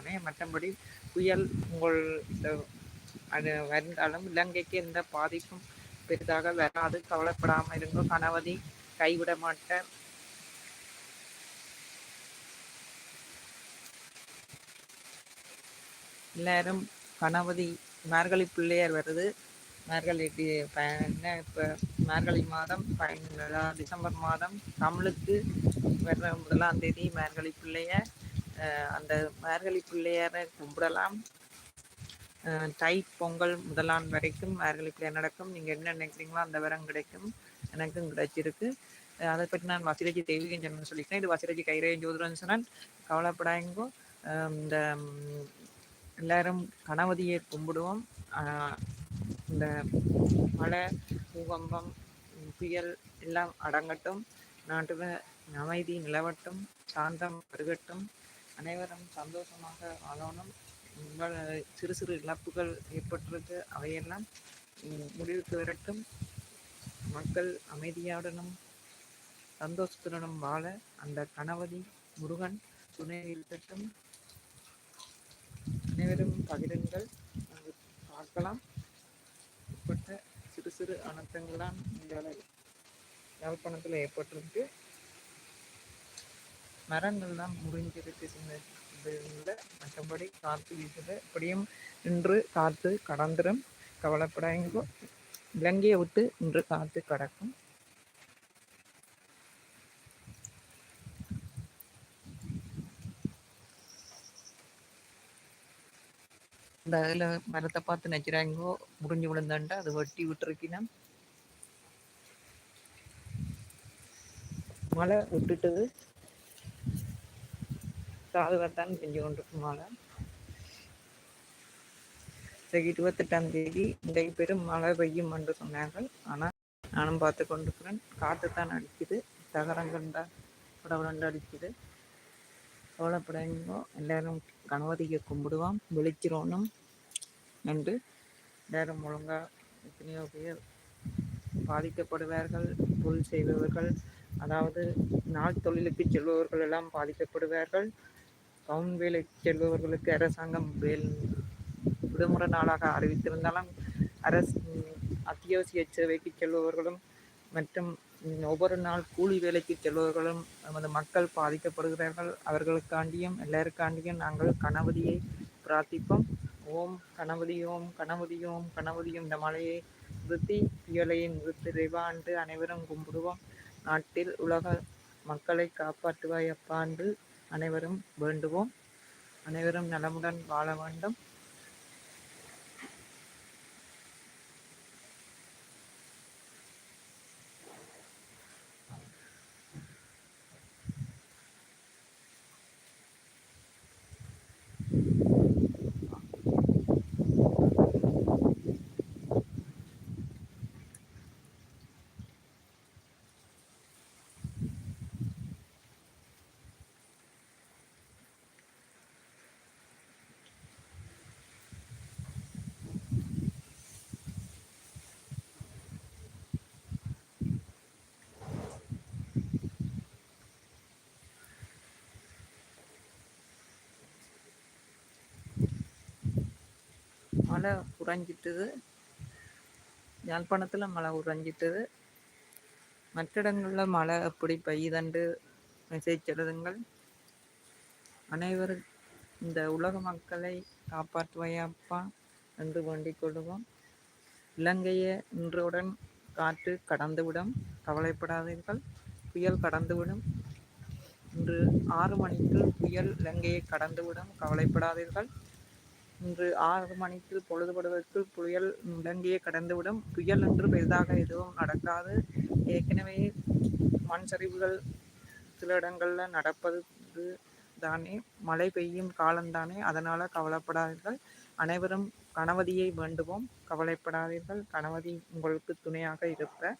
தானே மற்றபடி புயல் உங்கள் இந்த அது வருங்காலம் இலங்கைக்கு எந்த பாதிப்பும் பெரிதாக வராது. கவலைப்படாமல் இருங்க கணவதி கைவிட மாட்டேன். எல்லாரும் கணபதி மார்கழி பிள்ளையார் வருது. மார்கழி என்ன இப்போ மார்கழி மாதம் பயன் டிசம்பர் மாதம் தமிழுக்கு வர்ற முதலாம் தேதி மார்கழி பிள்ளையார். அந்த மார்கழி பிள்ளையாரை கும்பிடலாம். தை பொங்கல் முதலாம் வரைக்கும் மார்கழி பிள்ளையார் நடக்கும். நீங்கள் என்ன நினைக்கிறீங்களோ அந்த வரம் கிடைக்கும். எனக்கும் கிடைச்சிருக்கு. அதை பற்றி நான் வசிரஜி தெய்வீகம் சொன்னு சொல்லிக்கிறேன். இது வசிரஜி கைரேஜ் ஜோதிரன் சொன்னால் கவலைப்படாங்கோ இந்த எல்லாரும் கணவதியை கும்பிடுவோம். இந்த மழை பூகம்பம் புயல் எல்லாம் அடங்கட்டும். நாட்டில் அமைதி நிலவட்டும். சாந்தம் வருகட்டும். அனைவரும் சந்தோஷமாக வாழணும். உங்கள் சிறு சிறு இழப்புகள் ஏற்பட்டிருக்கு. அவையெல்லாம் முடிவுக்கு வரட்டும். மக்கள் அமைதியுடனும் சந்தோஷத்துடனும் வாழ அந்த கணவதி முருகன் துணை இருக்கட்டும் அனைவரும் பகிருங்கள். பார்க்கலாம். ஏற்பட்ட சிறு சிறு அனர்த்தங்கள் தான் இந்த யாழ்ப்பாணத்தில் ஏற்பட்டிருக்கு. மரங்கள்லாம் முறிஞ்சிருக்கு சின்ன இதுல மற்றபடி காற்று வீசுது. இப்படியும் இன்று காற்று கடந்துடும் கவலைப்படாங்கோ இலங்கையை விட்டு இன்று காற்று கடக்கும். இந்த அதில் மரத்தை பார்த்து நச்சுறாங்கோ முடிஞ்சு விழுந்தாண்டா? அது வெட்டி விட்டுருக்கினா மழை விட்டுட்டது. சாதுவாத்தான் செஞ்சு கொண்டிருக்கும் மழை இருபத்தெட்டாம் தேதி இங்கே பெரும் மழை பெய்யும் என்று சொன்னார்கள். ஆனால் நானும் பார்த்து கொண்டிருக்கிறேன். காற்று தான் அடிக்குது. தகரங்கள் தான் உடவுடண்டு அடிக்குது. கவலைப்படாதீங்க. எல்லாரும் கணபதியை கும்பிடுவோம். விழிச்சிரோனும் என்று எல்லாரும் ஒழுங்காக எத்தனையோ பேர் பாதிக்கப்படுவார்கள் தொழில் செய்பவர்கள் அதாவது நாள் தொழிலுக்கு செல்பவர்கள் எல்லாம் பாதிக்கப்படுவார்கள். கவுன் வேலைக்கு செல்பவர்களுக்கு அரசாங்கம் வேல் விடுமுறை நாளாக அறிவித்திருந்தாலும் அரசு அத்தியாவசிய சேவைக்கு செல்பவர்களும் மற்றும் ஒவ்வொரு நாள் கூலி வேலைக்கு செல்பவர்களும் நமது மக்கள் பாதிக்கப்படுகிறார்கள். அவர்களுக்காண்டியும் எல்லாருக்காண்டியும் நாங்கள் கணபதியை பிரார்த்திப்போம். ஓம் கணபதியோம் கணபதியோம் கணபதியும் இந்த மலையை நிறுத்தி புயலை நிறுத்தி ரிவாண்டு அனைவரும் கும்பிடுவோம். நாட்டில் உலக மக்களை காப்பாற்றுவாய் அப்பாண்டு அனைவரும் வேண்டுவோம். அனைவரும் நலமுடன் வாழ வேண்டும். மழை குறைஞ்சிட்டது யாழ்ப்பாணத்தில் மழை குறைஞ்சிட்டது மற்ற இடங்களில் மழை அப்படி பெய்யுதண்டு மெசேஜ் எழுதுங்கள். அனைவரும் இந்த உலக மக்களை காப்பாற்றுவையாப்பா என்று வேண்டிக் கொள்வோம் இலங்கையை இன்றுடன் காற்று கடந்துவிடும். கவலைப்படாதீர்கள். புயல் கடந்துவிடும். இன்று ஆறு மணிக்கு புயல் இலங்கையை கடந்துவிடும். கவலைப்படாதீர்கள். இன்று ஆறு மணிக்கு பொழுதுபடுவதற்குள் புயல் முடங்கியே கடந்துவிடும். புயல் என்று பெரிதாக எதுவும் நடக்காது. ஏற்கனவே மண் சரிவுகள் சில இடங்களில் நடப்பது தானே மழை பெய்யும் காலம்தானே அதனால் கவலைப்படாதீர்கள். அனைவரும் கணவதியை வேண்டுவோம். கவலைப்படாதீர்கள். கணவதி உங்களுக்கு துணையாக இருப்ப